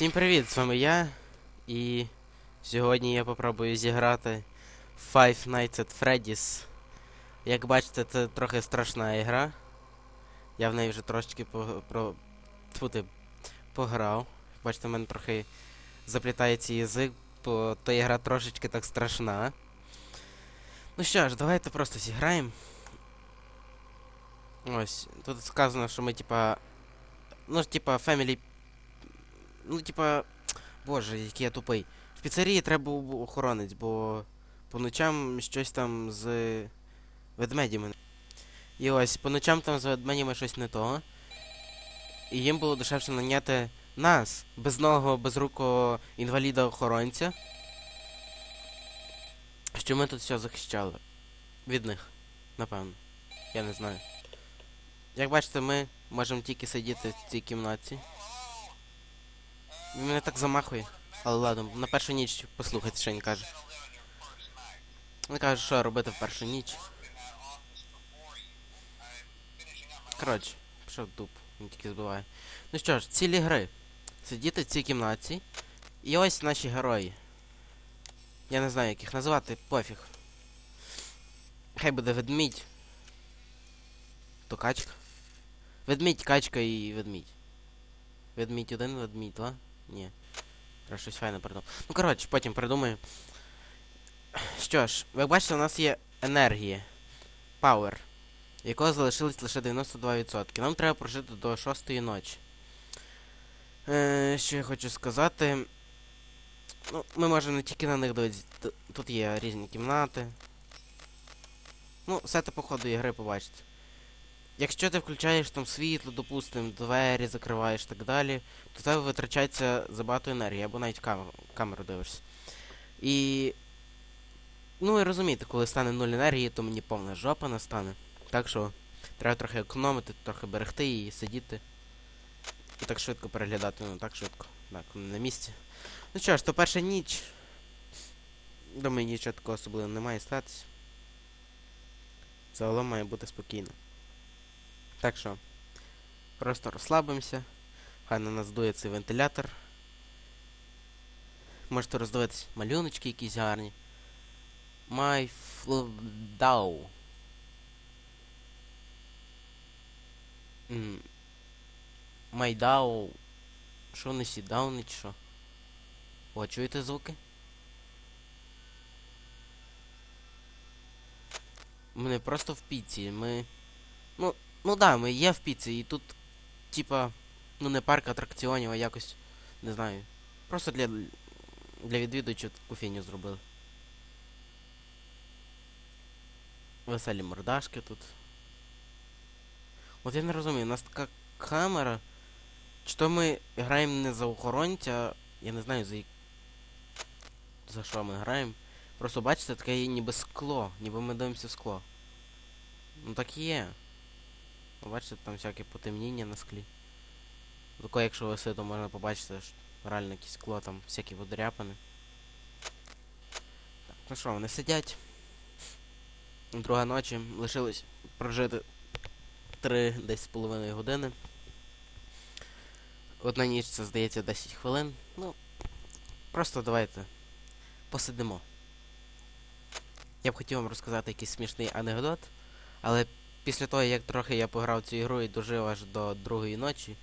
Всім привіт, з вами я. І сьогодні я попробую зіграти Five Nights at Freddy's. Як бачите, це трохи страшна ігра. Я в неї вже трошечки по, про, тьфу ти, пограв. Бачите, в мене трохи заплітається язик, бо та ігра трошечки так страшна. Ну що ж, давайте просто зіграємо. Ось, тут сказано, що ми типа. Ну, типа, Family Ну, типа. Боже, який я тупий. В піцерії треба був охоронець, бо по ночам щось там з ведмедями. І ось, по ночам там з ведмедями щось не то. І їм було дешевше наняти нас, безногого, безрукого інваліда-охоронця. Що ми тут все захищали. Від них, напевно. Я не знаю. Як бачите, ми можемо тільки сидіти в цій кімнаті. Мене так замахує. Але ладно, на першу ніч послухайте, що він каже. Він каже, що робити в першу ніч. Коротше, пішов в дуп, він тільки збиває. Ну що ж, цілі гри. Сидіти в цій кімнаті. І ось наші герої. Я не знаю, як їх назвати, пофіг. Хай буде ведмідь. То качка. Ведмідь, качка і ведмідь. Ведмідь один, ведмідь два. Ні. Треба щось файне придумав. Ну, коротше, потім придумаю. Що ж, як бачите, у нас є енергія. Power. Якого залишилось лише 92%. Нам треба прожити до 6 ночі. Е, що я хочу сказати. Ну, ми можемо не тільки на них дивитися. Тут є різні кімнати. Ну, все це по ходу ігри побачите. Якщо ти включаєш там світло, допустим, двері закриваєш і так далі, то тебе витрачається забагато енергії, або навіть камеру, камеру дивишся. І. Ну і розумієте, коли стане нуль енергії, то мені повна жопа настане. Так що треба трохи економити, трохи берегти і сидіти. І так швидко переглядати, ну так швидко. Так, на місці. Ну що ж, то перша ніч. Думаю, нічого такого особливого не має статися. Загалом має бути спокійно. Так що, просто розслабимося. Хай на нас дує цей вентилятор. Можете роздивитися малюночки якісь гарні. Flow. Майдау. Що не сідауни чи що? О, чуєте звуки? Ми не просто в піці, ми. Ну, ну да, ми є в піці, і тут, типа, ну не парк атракціонів, а якось, не знаю. Просто для для відвідувачів таку фіню зробили. Веселі мордашки тут. От я не розумію, у нас така камера. Чи то ми граємо не за охоронця, я не знаю за. За що ми граємо. Просто бачите, таке ніби скло, ніби ми дивимося в скло. Ну так і є. Бачите, там всяке потемніння на склі. Тако, якщо веси, то можна побачити, що реально якесь скло, там всякі водряпини. Так, ну що, вони сидять. Друга ночі. Лишилось прожити три десь з половиною години. Одна ніч це здається 10 хвилин. Ну, просто давайте посидимо. Я б хотів вам розказати якийсь смішний анекдот, але після того, як трохи я пограв цю ігру і дожив аж до другої ночі,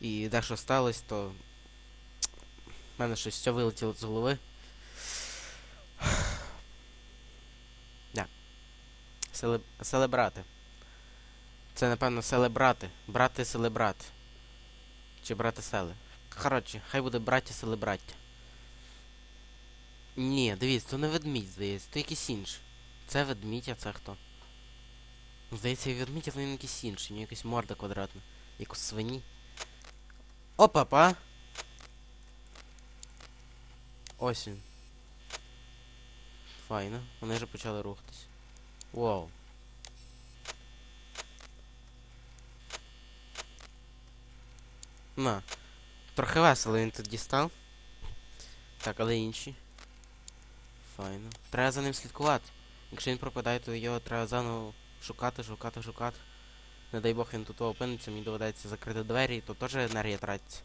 і дещо сталося, то в мене щось все вилетіло з голови. Селеб... Селебрати. Це, напевно, селебрати. Брати селебрати. Чи брати сели. Коротше, хай буде браті селебраття. Ні, дивіться, то не ведмідь, здається, то якийсь інший. Це ведмідь, а це хто? Здається, ведмідь, але він якийсь інший, у нього якась морда квадратна. Як у свині. Опа, па! Ось він. Файно. Вони вже почали рухатись. Вау. На. Трохи весело він тут дістав. Так, але інші. Файно. Треба за ним слідкувати. Якщо він пропадає, то його треба заново шукати, шукати, шукати. Не дай Бог він тут опиниться, мені доведеться закрити двері, то теж енергія тратиться.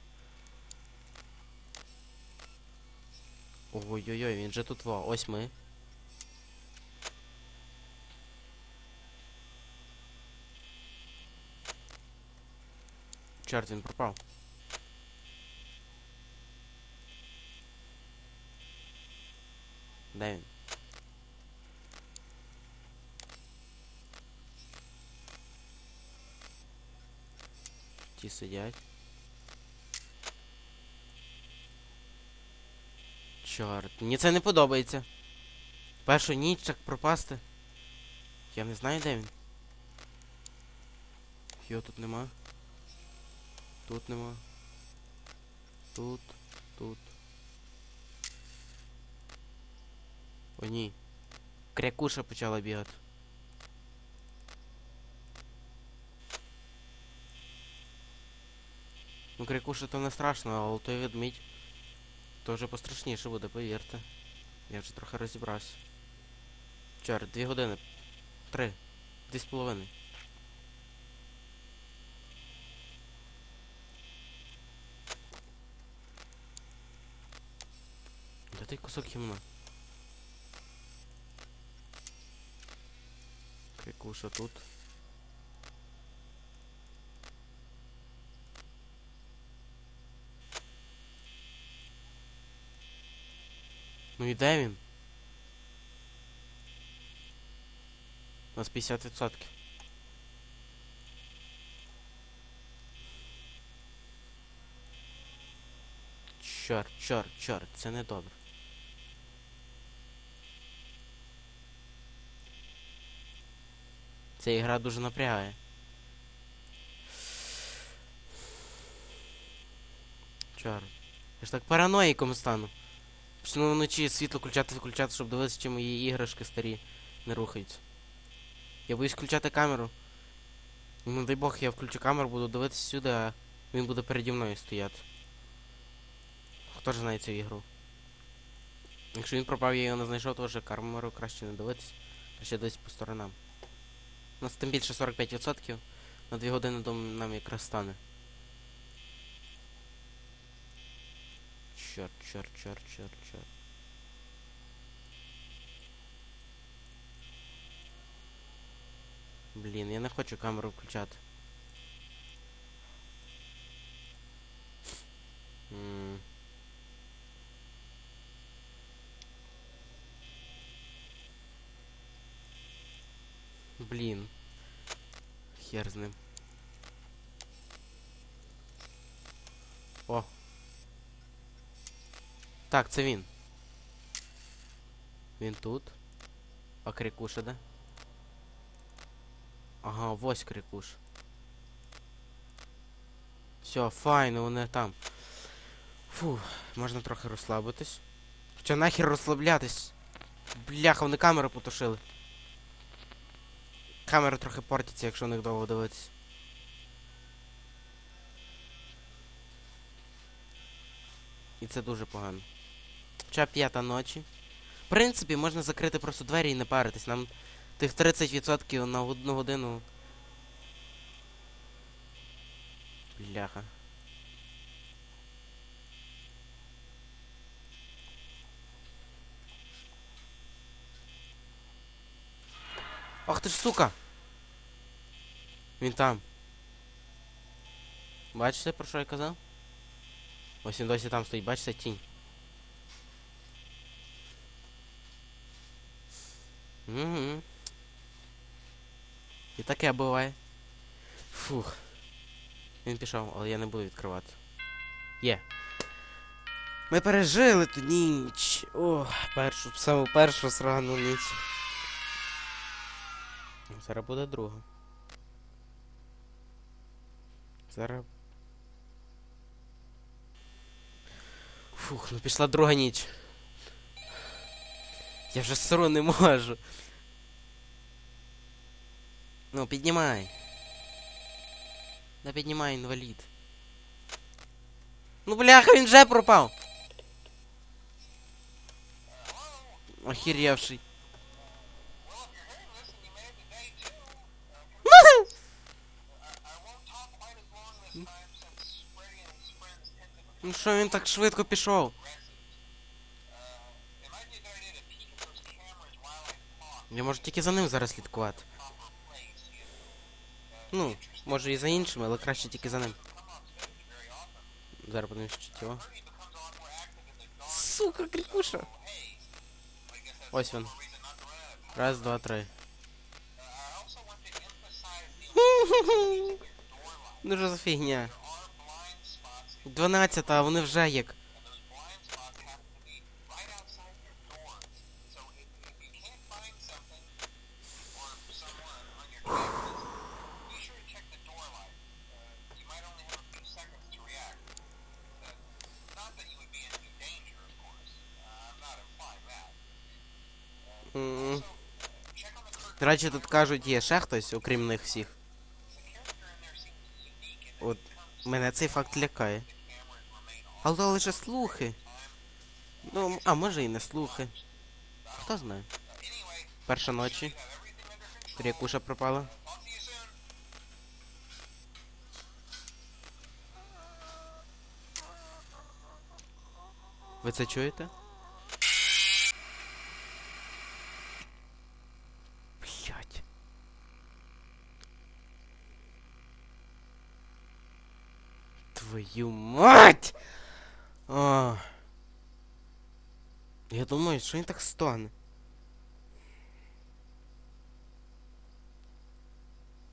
Ой-ой-ой, він же тут во. Ось ми. Чорт, він пропав. Де він? Ті сидять. Чорт, мені це не подобається. Першу ніч так пропасти. Я не знаю, де він. Його тут нема. Тут нема. Тут, тут. О, ні. Крякуша почала бігати. Ну, крякуша то не страшно, але той ведмідь то пострашніше буде, повірте. Я вже трохи розібрався. Чорт, дві години. Три. Дві з половиною. Де той кусок гімна? Крикуша тут. Ну і де? У нас 50%. Чорт, чорт, чорт, це не добре. Ця ігра дуже напрягає. Чорт. Я ж так параноїком стану. Почну вночі світло включати, виключати, щоб дивитися, чи мої іграшки старі не рухаються. Я боюсь включати камеру. Ну, дай Бог, я включу камеру, буду дивитися сюди, а він буде переді мною стояти. Хто ж знає цю ігру? Якщо він пропав, я його не знайшов, то вже камеру краще не дивитися. Краще дивитися по сторонам. У нас тим більше 45%. На 2 години дом нам якраз стане. Чорт, чорт, чорт, чорт, чорт. Блін, я не хочу камеру включати. М. Блін. Хер з. О. Так, це він. Він тут. А крикуша де? Ага, ось крикуш. Все, файно, вони там. Фу, можна трохи розслабитись. Хоча нахер розслаблятись? Бляха, вони камеру потушили. Камера трохи портиться, якщо на них довго дивитися. І це дуже погано. Хоча п'ята ночі. В принципі, можна закрити просто двері і не паритись. Нам тих 30% на одну годину. Бляха. Ах ти ж сука! Він там. Бачите, про що я казав? Ось він досі там стоїть, бачите тінь. Угу. І таке буває. Фух. Він пішов, але я не буду відкривати. Є. Ми пережили ту ніч. О, першу, саму першу срану ніч. Зараз буде друга. Зараз. Фух, ну пішла друга ніч. Я вже сру не можу. Ну, піднімай. Да піднімай, інвалід. Ну бляха, він вже пропав. Охеревший. Ну що він так швидко пішов? Я можу тільки за ним зараз слідкувати. Ну, може і за іншими, але краще тільки за ним. Зараз подивимось, що його. Сука, крикуша. Ось він. Раз, два, три. Ну що за фігня? 12, а вони вже як. М. До речі, тут кажуть, є ще хтось, окрім них всіх. От мене цей факт лякає. Але лише слухи. Ну, а може і не слухи. Хто знає. Перша ночі. Рякуша пропала. Ви це чуєте? Твою мать! А. Я думаю, що він так стане.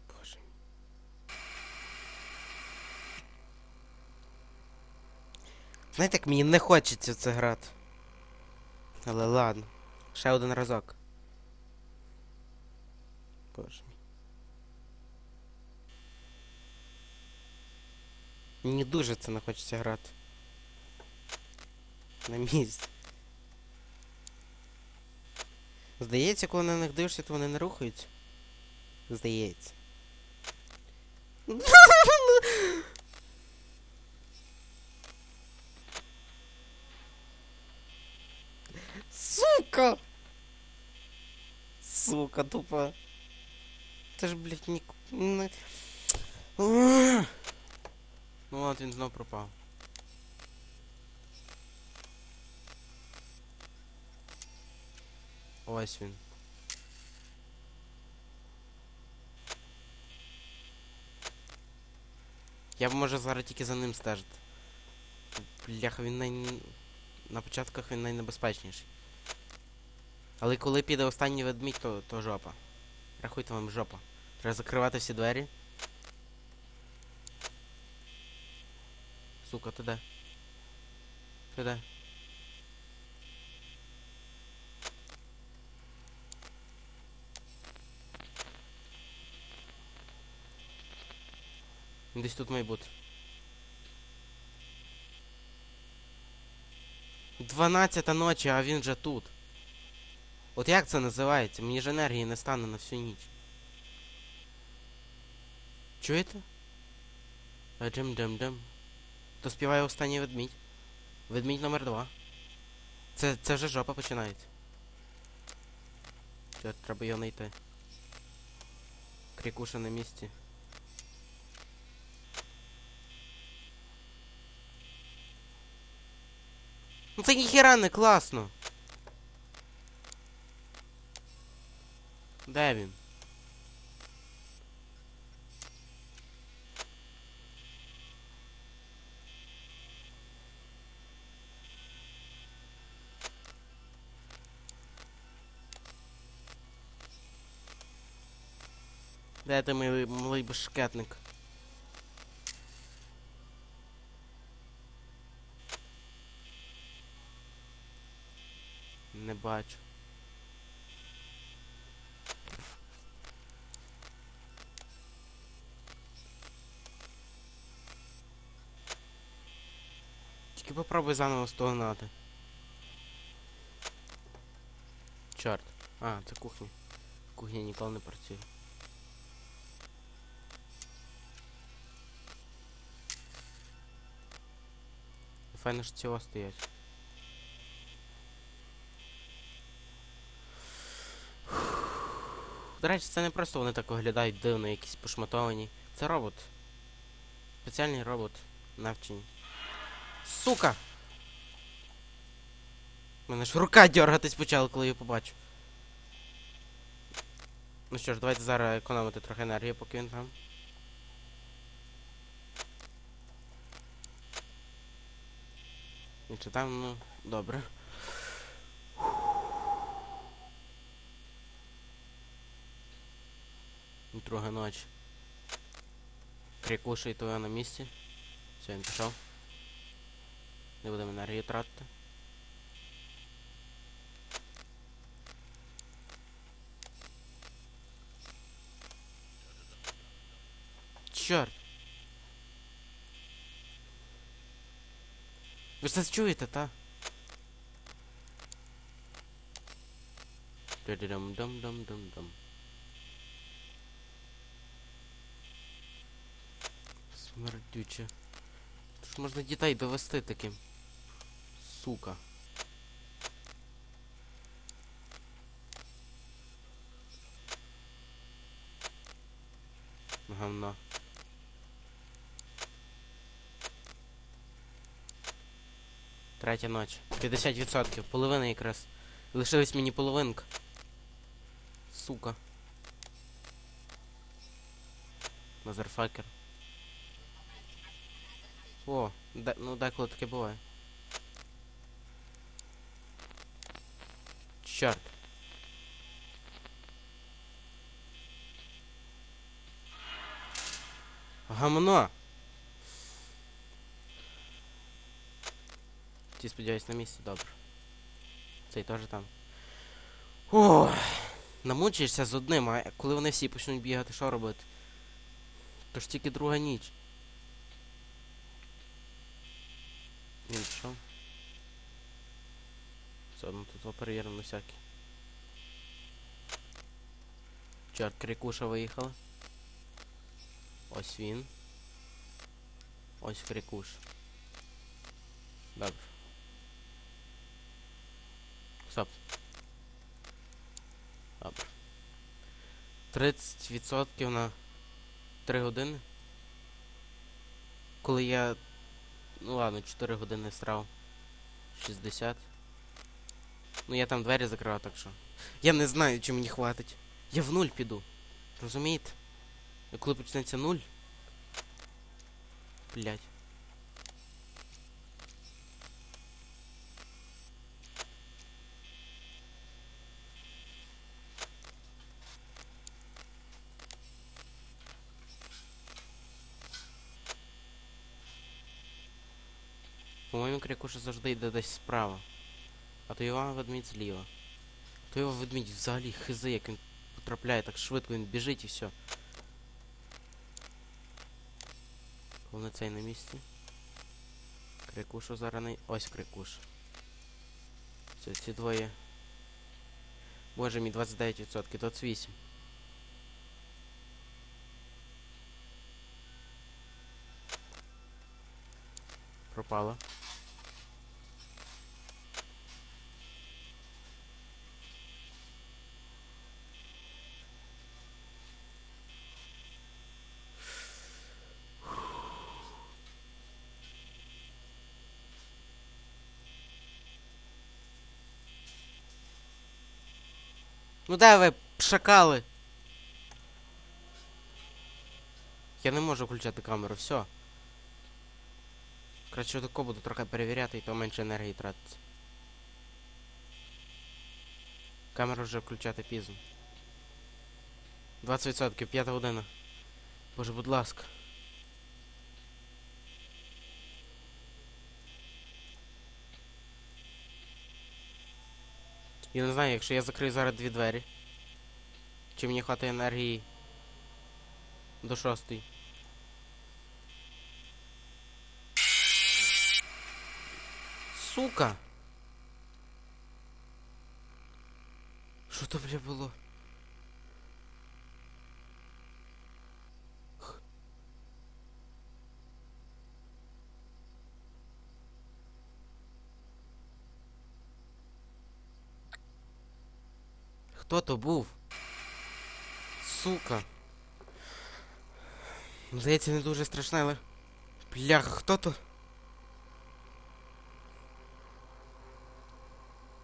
Боже мій. Знаєте, як мені не хочеться в це грати. Але ладно. Ще один разок. Боже мій. Мені дуже це не хочеться грати. На місці. Здається, коли на них дивишся, то вони не рухаються. Здається. Сука! Сука, тупо. Це ж, блядь, ні... не- Ух. Ну от він знов пропав. Ось він. Я б може зараз тільки за ним стежити. Бляха, він най... на початках він найнебезпечніший. Але коли піде останній ведмідь, то, то жопа. Рахуйте вам жопа. Треба закривати всі двері. Сука, ти де? Ти де? Десь тут має бути. 12 ночі, а він вже тут. От як це називається? Мені ж енергії не стане на всю ніч. Чуєте? А джим джим джим. То співає останній ведмідь. Ведмідь номер два. Це, це вже жопа починається. Це, треба його знайти. Крикуша на місці. Ну це ніхіра не класно. Де він? Де ти милий, малий бешкетник? Не бачу. Тільки попробуй заново стогнати. Чорт. А, це кухня. Кухня ніколи не працює. Файно ж цього стоять. До речі, це не просто вони так виглядають дивно, якісь пошматовані. Це робот. Спеціальний робот. Навчені. Сука! У мене ж рука дергатись почала, коли я побачив. Ну що ж, давайте зараз економити трохи енергії, поки він там. Чи там, ну, добре. Друга ніч. Крикуша і на місці. Все, він пішов. Не будемо енергії тратити. Чорт! Ви ж це чуєте, та? Дам-дам-дам-дам-дам. Смердюче. Тож можна дітей довести таким. Сука. Говно. Третя ніч. 50%. Половина якраз. Лишилась мені половинка. Сука. Мазерфакер. О, де, ну деколи таке буває. Чорт. Гамно. Ті сподіваюсь на місці, добре. Цей теж там. Ох, намучишся з одним, а коли вони всі почнуть бігати, що робити? То ж тільки друга ніч. Він пішов. Все одно тут перевіримо на всякий. Чорт, крикуша виїхала. Ось він. Ось крикуш. Добре. Стоп. Добре. 30% на 3 години. Коли я... Ну ладно, 4 години срав. 60. Ну я там двері закривав, так що. Я не знаю, чи мені хватить. Я в нуль піду. Розумієте? Коли почнеться нуль. Блять. Крикуша завжди йде десь справа. А то його ведмідь зліва. То його ведмідь взагалі хизи, як він потрапляє так швидко, він біжить і все. Головне цей на місці. Крикушу зараз. Ось крикуш. Все, ці двоє. Боже мій 29%, 28. Пропало. Ну де ви, шакали? Я не можу включати камеру, все. Краще тако буду трохи перевіряти, і то менше енергії тратиться. Камеру вже включати пізно. 20%, п'ята година. Боже, будь ласка. Я не знаю, якщо я закрию зараз дві двері. Чи мені хватає енергії до шостої. Сука! Що то, бля, було? Хто то був? Сука. Здається, не дуже страшне, але... Бляха, хто то?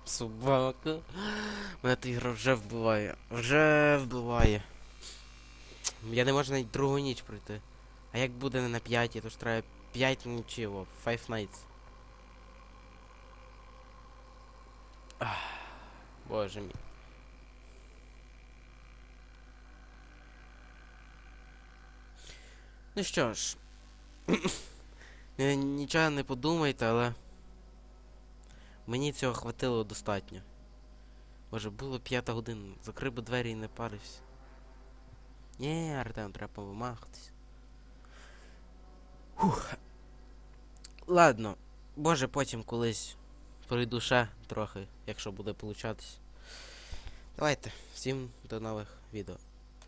собака. Мене та ігра вже вбиває. Вже вбиває. Я не можу навіть другу ніч пройти. А як буде не на п'ятій, то ж треба 5 ночів, о, Five Nights. Ах, Боже мій. Ну що ж. Е, Нічого не подумайте, але. Мені цього хватило достатньо. Може, було п'ята година, закрив би двері і не парився. Ні, Артем, треба повимахатись. Фух. Ладно. Боже, потім колись пройду ще трохи, якщо буде получатись. Давайте, всім до нових відео.